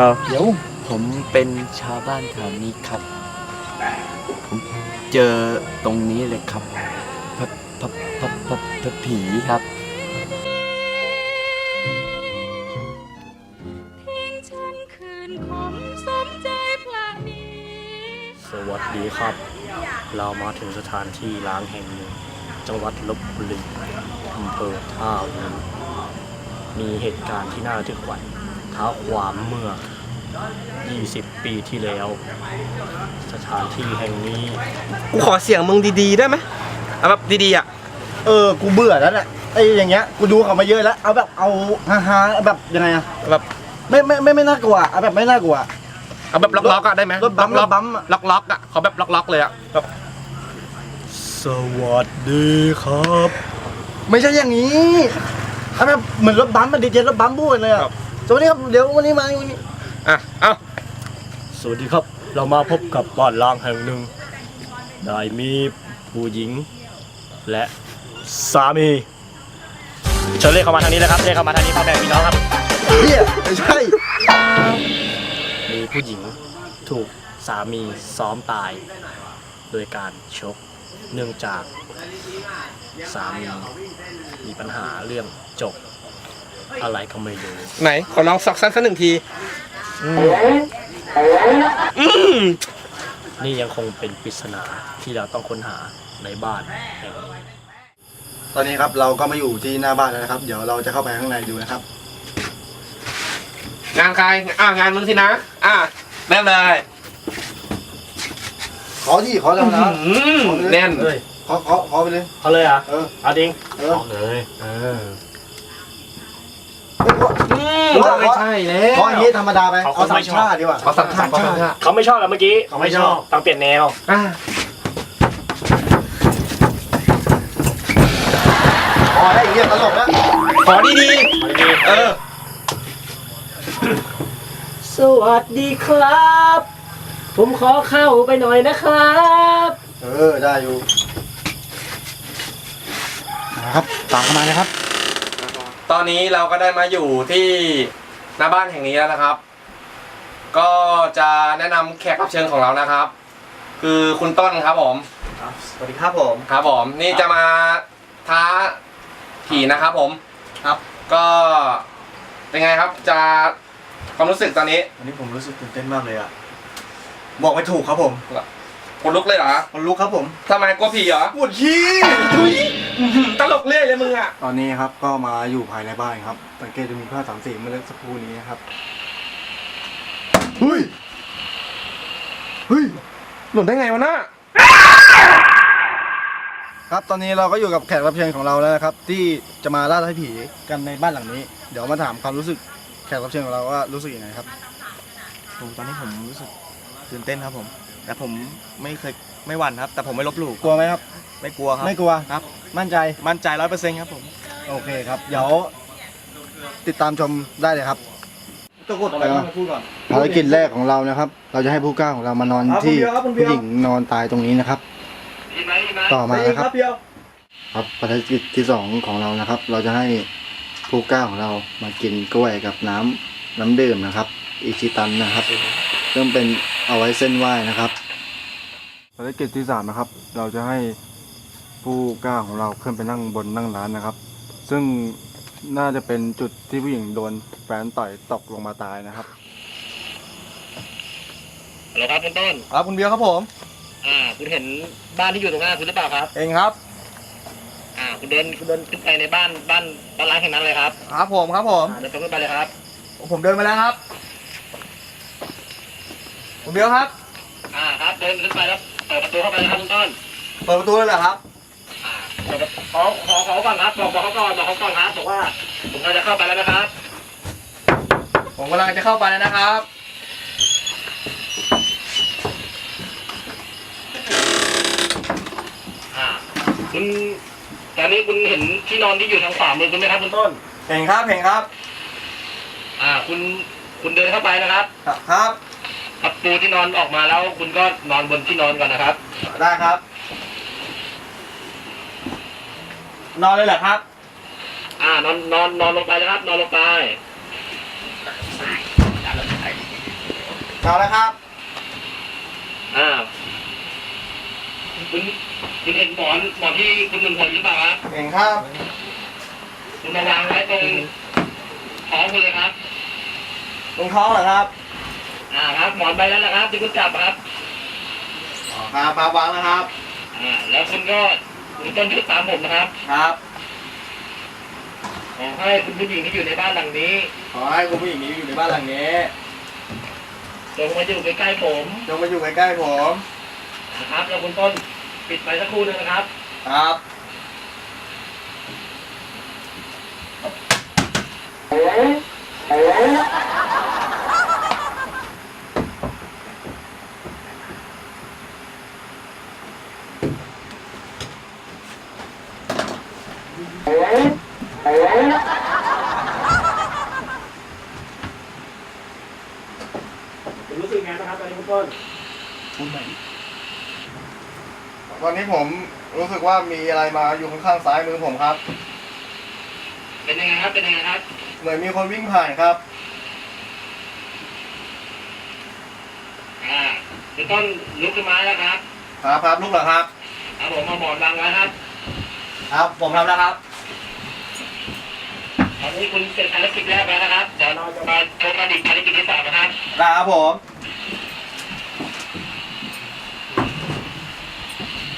เอาเดี๋ยวผมเป็นชาวบ้านแถวนี้ครับ ผมเจอตรงนี้เลยครับพระพระพระพระพระผีครับทิ้งฉันคืนคมสมใจพระนี้สวัสดีครับ เรามาถึงสถานที่ล้างแห่งหนึ่งจังหวัดลบบุรีอำเภอท่าวุ้งมีเหตุการณ์ที่น่าระทึกขวัญ ท้าความเมื่อ 20 ปีที่แล้ว สถานที่แห่งนี้ กูขอเสียงมึงดีๆได้ไหมเอาแบบดีๆอะ เออ กูเบื่อแล้วเนี่ยไอ้อย่างเงี้ย กูดูเขามาเยอะแล้ว เอาแบบ เอาฮาๆแบบยังไงอะแบบไม่ไม่ไม่ไม่น่ากลัวเอาแบบไม่น่ากลัว เอาแบบล็อกๆอะได้ไหมรถบัมป์ล็อกรถบัมป์อะ ล็อกล็อกๆอะขอแบบล็อกๆเลยอะแบบสวัสดีครับ ไม่ใช่อย่างนี้เอาแบบเหมือนรถบัมป์มันดีเจรถบัมป์พูดเลยอะ สวัสดีครับเดี๋ยววันนี้มาวันนี้อะเอาสวัสดีครับ เรามาพบกับบ้านล้างแห่งหนึ่งได้มีผู้หญิง และสามีเชิญเรียกเข้ามาทางนี้เลยครับเรียกเข้ามาทางนี้พ่อแม่พี่น้องครับ เฮียไม่ใช่มีผู้หญิงถูกสามีซ้อมตาย โดยการชกเนื่องจากสามีมีปัญหาเรื่องจบ อะไรก็ไม่รู้ไหน ขอลองซอกสั้นสักหนึ่งทีนี่ยังคงเป็นปริศนาที่เราต้องค้นหาในบ้านแห่งนี้ตอนนี้ครับเราก็มาอยู่ที่หน้าบ้านแล้วนะครับ เดี๋ยวเราจะเข้าไปข้างในดูนะครับ งานใครอ่างานมึงสินะ อะเริ่มเลยขอที่ขอแล้วนะอืมแน่นเฮ้ยขอขอขอไปเลยเขาเลยเหรอะเออเอาจริงเออเอาเลย เอออื มไม่ใช่แล้ขอวอย่างนี้ธรรมดาไปเขาขอสาไม่มชอบชาติดีกว่าขอสัมภาษณ์ขอสัมภาษณ์เขาไม่ชอบแล้วเมื่อกี้เขาไม่ชอบต้องเปลี่ยนแนวอะขอได้อย่างเงี้ยตลกแล้วขอดีๆเออ สวัสดีครับ ผมขอเข้าไปหน่อยนะครับ เออได้อยู่นะครับตามเข้ามานะครับ ตอนนี้เราก็ได้มาอยู่ที่หน้าบ้านแห่งนี้แล้วนะครับ ก็จะแนะนำแขกรับเชิญของเรานะครับ คือคุณต้นครับผมสวัสดีครับผม ครับผมนี่จะมาท้าผีนะครับผมครับ ก็เป็นไงครับจะความรู้สึกตอนนี้วันนี้ผมรู้สึกตื่นเต้นมากเลยอะบอกไม่ถูกครับผมคนลุกเลยเหรอคนลุกครับผมทำไมกลัวผีเหรอปวดขี้ มึงอะ ตอนนี้ครับก็มาอยู่ภายในบ้านครับ สังเกตจะมีผ้าสามสีเมื่อสักครู่นี้นะครับเฮ้ยเฮ้ยหล่นได้ไงวะน่ะครับตอนนี้เราก็อยู่กับแขกรับเชิญของเราแล้วนะครับ ที่จะมาล่าท้าผีกันในบ้านหลังนี้ เดี๋ยวมาถามความรู้สึกแขกรับเชิญของเราว่ารู้สึกยังไงครับผมตอนนี้ผมรู้สึกตื่นเต้นครับผม แต่ผมไม่เคยไม่หวั่นครับ แต่ผมไม่ลบหลู่กลัวไหมครับ ไม่กลัวครับ ไม่กลัวครับ มั่นใจ มั่นใจร้อยเปอร์เซ็นต์ครับผม โอเคครับ เดี๋ยวติดตามชมได้เลยครับตะกดอะไรมาพูดก่อน ภารกิจแรกของเรานะครับ เราจะให้ผู้กล้าของเรามานอนที่ผู้หญิงนอนตายตรงนี้นะครับ ต่อมานะครับครับภารกิจที่สองของเรานะครับ เราจะให้ผู้กล้าของเรามากินกล้วยกับน้ำน้ำดื่มนะครับ อิชิตันนะครับซึ่งเป็นเอาไว้เส้นไหว้นะครับ ภารกิจที่สามนะครับ เราจะให้ ผู้กล้าของเราขึ้นไปนั่งบนนั่งร้านนะครับ ซึ่งน่าจะเป็นจุดที่ผู้หญิงโดนแฟนต่อยตกลงมาตายนะครับฮัลโหลครับคุณต้น ครับคุณเบียร์ครับผม อ่า คุณเห็นบ้านที่อยู่ตรงหน้าคุณหรือเปล่าครับ เองครับ อ่า คุณเดินคุณเดินขึ้นไปในบ้านบ้านบ้านร้างแห่งนั้นเลยครับ ครับผมครับผม อ่าเดินตรงขึ้นไปเลยครับ ผมเดินมาแล้วครับ คุณเบียร์ครับ อ่าครับ เดินขึ้นไปแล้วเปิดประตูเข้าไปเลยครับคุณต้น เปิดประตูเลยเหรอครับ ขอขอขอก่อนครับบอกบอกเขาก่อนบอกเขาก่อนครับบอกว่าผมกำลังจะเข้าไปแล้วนะครับ ผมกำลังจะเข้าไปแล้วนะครับ อ่า คุณตอนนี้คุณเห็นที่นอนที่อยู่ทางขวามือคุณไหมครับคุณต้น เห็นครับเห็นครับอ่า คุณคุณเดินเข้าไปนะครับครับขับปูที่นอนออกมาแล้ว คุณก็นอนบนที่นอนก่อนนะครับ ได้ครับ นอนเลยเหรอครับ อ่านอนนอนนอนลงไปนะครับ นอนลงไปเอาแล้วครับ อ่าคุณคุณเห็นหมอนหมอนที่คุณมงคลหรือเปล่าครับเห็นครับคุณมาวางไว้ตรงท้องคุณเลยครับ ตรงท้องเหรอครับ อ่าครับหมอนใบนั้นนะครับที่คุณจับครับครับมาวางแล้วครับ อ่า แล้วคุณก็ คุณต้นพูดตามผมนะครับ ครับ ขอให้คุณผู้หญิงที่อยู่ในบ้านหลังนี้ขอให้คุณผู้หญิงนี้อยู่ในบ้านหลังนี้จงมาอยู่ใกล้ๆผมจงมาอยู่ใกล้ๆผมนะครับ แล้วคุณต้นปิดไปสักครู่หนึงนะครับ ครับ รู้สึกไงบ้างครับตอนนี้คุณต้นตอนนี้ผมรู้สึกว่ามีอะไรมาอยู่ข้างๆซ้ายมือผมครับ เป็นยังไงครับ เป็นยังไงครับเหมือนมีคนวิ่งผ่านครับ อ่าคุณต้นลุกขึ้นมาแล้วครับ ครับครับลูกเหรอครับเอาผมมาหมอนวางไว้ครับ ครับ ผมทำแล้วครับ ตอนนี้คุณเสร็จภารกิจแรกแล้วนะครับ เดี๋ยวเราจะมาพบกันอีกภารกิจที่สองนะครับ ครับผม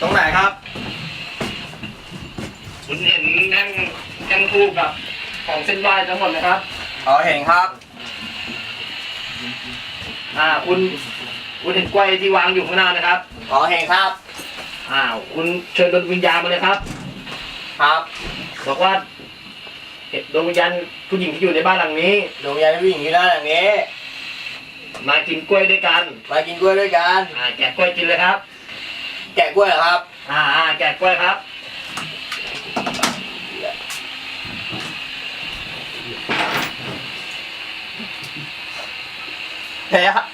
ตรงไหนครับ คุณเห็นนั่งนั่งคู่กับของเส้นไหว้ทั้งหมดนะครับ อ๋อเห็นครับ อ่า คุณ คุณเห็นกล้วยที่วางอยู่ข้างหน้านะครับ อ๋อเห็นครับ อ้าว คุณเชิญดวงวิญญาณมาเลยครับ ครับ บอกว่าเห็น ดวงวิญญาณผู้หญิงที่อยู่ในบ้านหลังนี้ ดวงวิญญาณผู้หญิงอยู่ด้านหลังนี้ มากินกล้วยด้วยกันมากินกล้วยด้วยกัน อ่าแกะกล้วยกินเลยครับ แกะกล้วยเหรอครับ อ่าอ่าแกะกล้วยครับ เฮ้ยครับ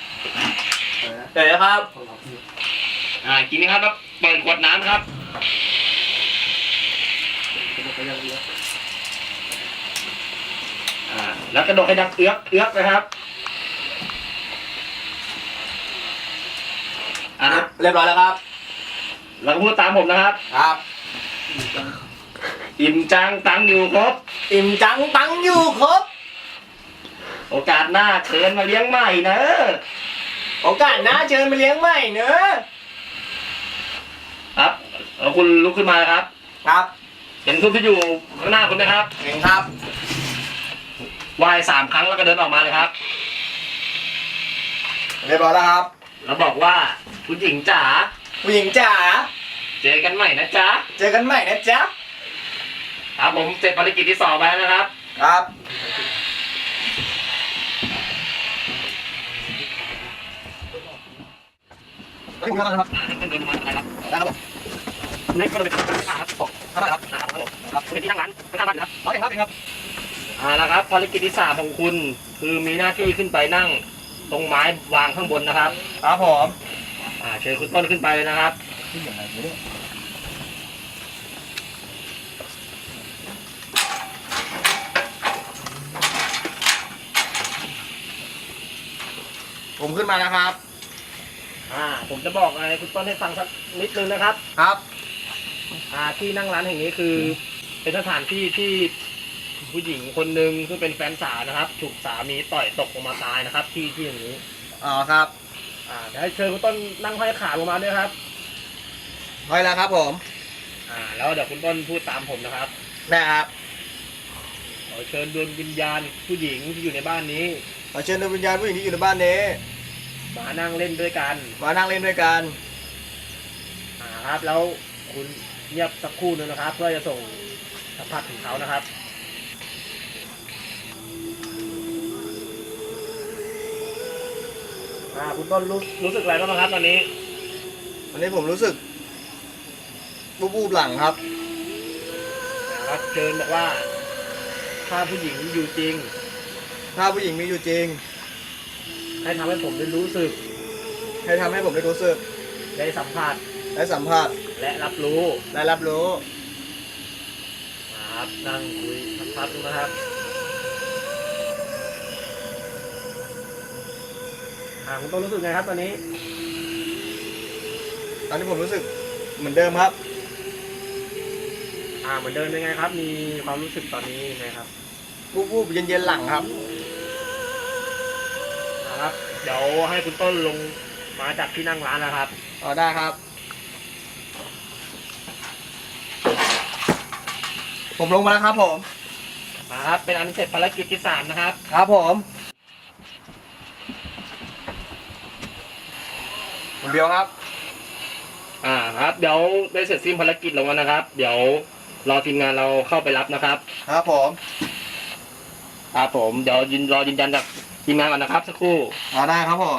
เฮ้ยครับ อ่ากินนะครับแล้วเปิดขวดน้ำครับอ่า แล้วกระโดดให้ดังเอื้อกเอื้อกนะครับอ่าเรียบร้อยแล้วครับ แล้วก็พูดตามผมนะครับ ครับ อิ่มจังตังอยู่ครบ อิ่มจังตังอยู่ครบ โอกาสหน้าเชิญมาเลี้ยงใหม่เนอะโอกาสหน้าเชิญมาเลี้ยงใหม่เนอะครับแล้วคุณลุกขึ้นมาครับ ครับ เห็นทุกที่อยู่ข้างหน้าคุณไหมครับ เห็นครับ ไหว้สามครั้งแล้วก็เดินออกมาเลยครับ เรียบร้อยแล้วครับ แล้วบอกว่าผู้หญิงจ๋าผู้หญิงจ๋าเจอกันใหม่นะจ๊ะเจอกันใหม่นะจ๊ะครับผมเสร็จภารกิจที่สองไปแล้วนะครับ ครับครับครับครับในกรณีครับผมครับครับผมครับเป็นที่นั่งร้านข้างบ้านครับครับครับ อ่านะครับภารกิจที่สามของคุณ คือมีหน้าที่ขึ้นไปนั่ง ตรงไม้วางข้างบนนะครับ ครับผมอ่าเชิญคุณต้นขึ้นไปเลยนะครับผมขึ้นมานะครับ อ่า ผมจะบอกอะไรคุณต้นให้ฟังสักนิดนึงนะครับ ครับ อ่าที่นั่งร้านแห่งนี้คือ เป็นสถานที่ที่ ผู้หญิงคนหนึ่งซึ่งเป็นแฟนสาวนะครับ ถูกสามีต่อยตกลงมาตายนะครับ ที่ที่อย่างนี้ อ๋อครับอ่าเดี๋ยวให้เชิญคุณต้นนั่งห้อยขาลงมาด้วยครับ พอยแล้วครับผมอ่า แล้วเดี๋ยวคุณต้นพูดตามผมนะครับได้ครับขอเชิญดวงวิญญาณผู้หญิงที่อยู่ในบ้านนี้ ขอเชิญดวงวิญญาณผู้หญิงที่อยู่ในบ้านนี้มานั่งเล่นด้วยกัน มานั่งเล่นด้วยกันอ่าครับ แล้วคุณเงียบสักครู่หนึงนะครับ เพื่อจะส่งสัมผัสถึงเขานะครับ อ่าคุณต้นรู้รู้สึกอะไรบ้างครับตอนนี้วันนี้ผมรู้สึกบูบๆหลังครับครับเชิญบอกว่า ถ้าผู้หญิงอยู่จริง ถ้าผู้หญิงมีอยู่จริง ให้ทำให้ผมได้รู้สึกให้ทำให้ผมได้รู้สึกได้สัมผัสได้สัมผัสและรับรู้ได้รับรู้ครับนั่งคุยสัมผัสดูนะครับ อ่าคุณต้นรู้สึกไงครับตอนนี้ ตอนนี้ผมรู้สึกเหมือนเดิมครับ อ่าเหมือนเดิมยังไงครับ มีความรู้สึกตอนนี้ยังไงครับวูบๆเย็นๆหลังครับนะครับ เดี๋ยวให้คุณต้นลงมาจากที่นั่งร้านนะครับ อ๋อได้ครับ ผมลงมาแล้วครับผม มาครับ เป็นอันเสร็จภารกิจที่สามนะครับ ครับผม คุณเบียวครับ อ่าครับ เดี๋ยวได้เสร็จสิ้นภารกิจแล้วนะครับ เดี๋ยวรอทีมงานเราเข้าไปรับนะครับ ครับผมครับผมเดี๋ยวยินรอยืนยันจากทีมงานก่อนนะครับสักครู่อ๋อได้ครับผม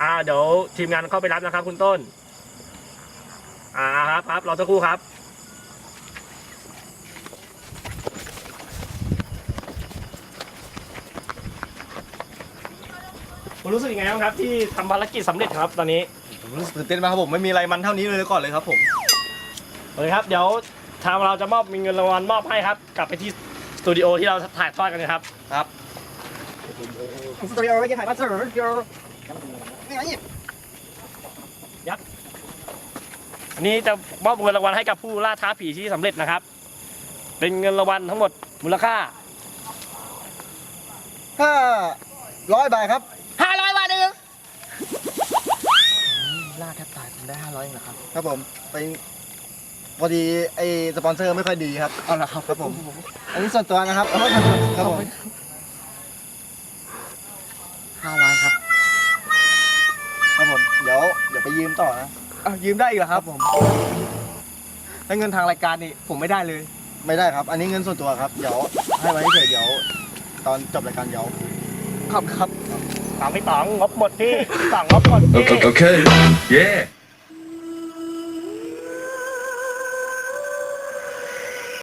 อ่าเดี๋ยวทีมงานเข้าไปรับนะครับ คุณต้น อ่าครับครับรอสักครู่ครับ คุณรู้สึกยังไงบ้างครับที่ทำภารกิจสำเร็จครับตอนนี้ผมรู้สึกตื่นเต้นมากครับผมไม่มีอะไรมันเท่านี้เลยก่อนเลยครับผมโอเคครับเดี๋ยวทางเราจะมอบมีเงินรางวัลมอบให้ครับ กลับไปที่สตูดิโอที่เราถ่ายทอดกันนะครับครับสตูดิโอไม่ใช่ถ่ายมาสตูดิโออันนี้จะมอบเงินรางวัลให้กับผู้ล่าท้าผีที่สำเร็จนะครับ เป็นเงินรางวัลทั้งหมดมูลค่าห้าร้อยบาทครับ ล่าแทบตายผมได้ห้าร้อยเองเหรอครับครับผมไปพอดีไอสปอนเซอร์ไม่ค่อยดีครับ เอาละครับครับผม อันนี้ส่วนตัวนะครับครับผมห้าร้อยครับ ครับผม เดี๋ยวเดี๋ยวไปยืมต่อนะเอายืมได้อีกเหรอครับผมแล้วเงินทางรายการนี่ผมไม่ได้เลย ไม่ได้ครับ อันนี้เงินส่วนตัวครับ เดี๋ยวให้ไว้เฉยเดี๋ยว ตอนจบรายการเดี๋ยว ครับครับ สองพี่ต๋องงบหมดพี่พี่ต๋องงบหมดพี่ Okay. okay. Yeah.